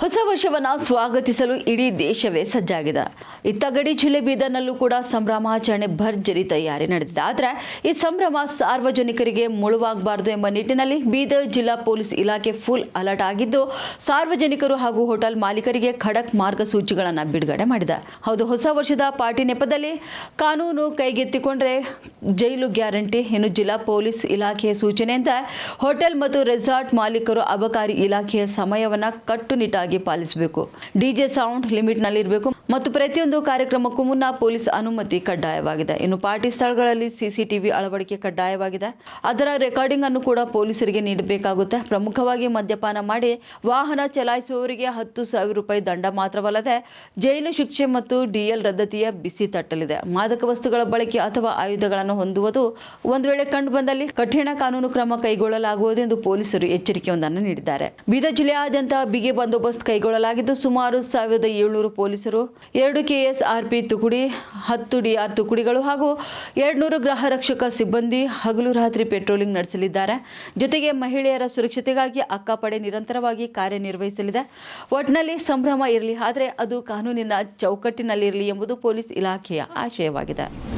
ಹೊಸ ವರ್ಷವನ್ನ ಸ್ವಾಗತಿಸಲು ಇಡೀ ದೇಶವೇ ಸಜ್ಜಾಗಿದೆ. ಇತ್ತ ಗಡಿ ಜಿಲ್ಲೆ ಬೀದರ್ನಲ್ಲೂ ಕೂಡ ಸಂಭ್ರಮಾಚರಣೆ ಭರ್ಜರಿ ತಯಾರಿ ನಡೆದಿದೆ. ಆದರೆ ಈ ಸಂಭ್ರಮ ಸಾರ್ವಜನಿಕರಿಗೆ ಮುಳುವಾಗಬಾರದು ಎಂಬ ನಿಟ್ಟಿನಲ್ಲಿ ಬೀದರ್ ಜಿಲ್ಲಾ ಪೊಲೀಸ್ ಇಲಾಖೆ ಫುಲ್ ಅಲರ್ಟ್ ಆಗಿದ್ದು, ಸಾರ್ವಜನಿಕರು ಹಾಗೂ ಹೋಟೆಲ್ ಮಾಲೀಕರಿಗೆ ಖಡಕ್ ಮಾರ್ಗಸೂಚಿಗಳನ್ನು ಬಿಡುಗಡೆ ಮಾಡಿದೆ. ಹೌದು, ಹೊಸ ವರ್ಷದ ಪಾರ್ಟಿ ನೆಪದಲ್ಲಿ ಕಾನೂನು ಕೈಗೆತ್ತಿಕೊಂಡ್ರೆ ಜೈಲು ಗ್ಯಾರಂಟಿ, ಇನ್ನು ಜಿಲ್ಲಾ ಪೊಲೀಸ್ ಇಲಾಖೆಯ ಸೂಚನೆಯಿಂದ ಹೋಟೆಲ್ ಮತ್ತು ರೆಸಾರ್ಟ್ ಮಾಲೀಕರು ಅಬಕಾರಿ ಇಲಾಖೆಯ ಸಮಯವನ್ನ ಕಟ್ಟುನಿಟ್ಟಾಗಿ ಪಾಲಿಸಬೇಕು. ಡಿಜೆ ಸೌಂಡ್ ಲಿಮಿಟ್ ನಲ್ಲಿರಬೇಕು ಮತ್ತು ಪ್ರತಿಯೊಂದು ಕಾರ್ಯಕ್ರಮಕ್ಕೂ ಮುನ್ನ ಪೊಲೀಸ್ ಅನುಮತಿ ಕಡ್ಡಾಯವಾಗಿದೆ. ಇನ್ನು ಪಾರ್ಟಿ ಸ್ಥಳಗಳಲ್ಲಿ ಸಿಸಿಟಿವಿ ಅಳವಡಿಕೆ ಕಡ್ಡಾಯವಾಗಿದೆ. ಅದರ ರೆಕಾರ್ಡಿಂಗ್ ಅನ್ನು ಕೂಡ ಪೊಲೀಸರಿಗೆ ನೀಡಬೇಕಾಗುತ್ತೆ. ಪ್ರಮುಖವಾಗಿ ಮದ್ಯಪಾನ ಮಾಡಿ ವಾಹನ ಚಲಾಯಿಸುವವರಿಗೆ ಹತ್ತು ಸಾವಿರ ರೂಪಾಯಿ ದಂಡ ಮಾತ್ರವಲ್ಲದೆ ಜೈಲು ಶಿಕ್ಷೆ ಮತ್ತು ಡಿಎಲ್ ರದ್ದತಿಯ ಬಿಸಿ ತಟ್ಟಲಿದೆ. ಮಾದಕ ವಸ್ತುಗಳ ಬಳಕೆ ಅಥವಾ ಆಯುಧಗಳನ್ನು ಹೊಂದುವುದು ಒಂದು ವೇಳೆ ಕಂಡು ಬಂದಲ್ಲಿ ಕಠಿಣ ಕಾನೂನು ಕ್ರಮ ಕೈಗೊಳ್ಳಲಾಗುವುದು ಎಂದು ಪೊಲೀಸರು ಎಚ್ಚರಿಕೆಯೊಂದನ್ನು ನೀಡಿದ್ದಾರೆ. ಬೀದರ್ ಜಿಲ್ಲೆಯಾದ್ಯಂತ ಬಿಗಿ ಬಂದೋಬಸ್ತ್ ಕೈಗೊಳ್ಳಲಾಗಿದ್ದು ಸುಮಾರು ಸಾವಿರದ ಏಳ್ನೂರು ಪೊಲೀಸರು, ಎರಡು ಕೆಎಸ್ಆರ್ಪಿ ತುಕುಡಿ, ಹತ್ತು ಡಿಆರ್ ತುಕುಡಿಗಳು ಹಾಗೂ ಎರಡ್ನೂರು ಗೃಹ ರಕ್ಷಕ ಸಿಬ್ಬಂದಿ ಹಗಲು ರಾತ್ರಿ ಪೆಟ್ರೋಲಿಂಗ್ ನಡೆಸಲಿದ್ದಾರೆ. ಜೊತೆಗೆ ಮಹಿಳೆಯರ ಸುರಕ್ಷತೆಗಾಗಿ ಅಕ್ಕಪಡೆ ನಿರಂತರವಾಗಿ ಕಾರ್ಯನಿರ್ವಹಿಸಲಿದೆ. ಒಟ್ನಲ್ಲಿ ಸಂಭ್ರಮ ಇರಲಿ, ಆದರೆ ಅದು ಕಾನೂನಿನ ಚೌಕಟ್ಟಿನಲ್ಲಿರಲಿ ಎಂಬುದು ಪೊಲೀಸ್ ಇಲಾಖೆಯ ಆಶಯವಾಗಿದೆ.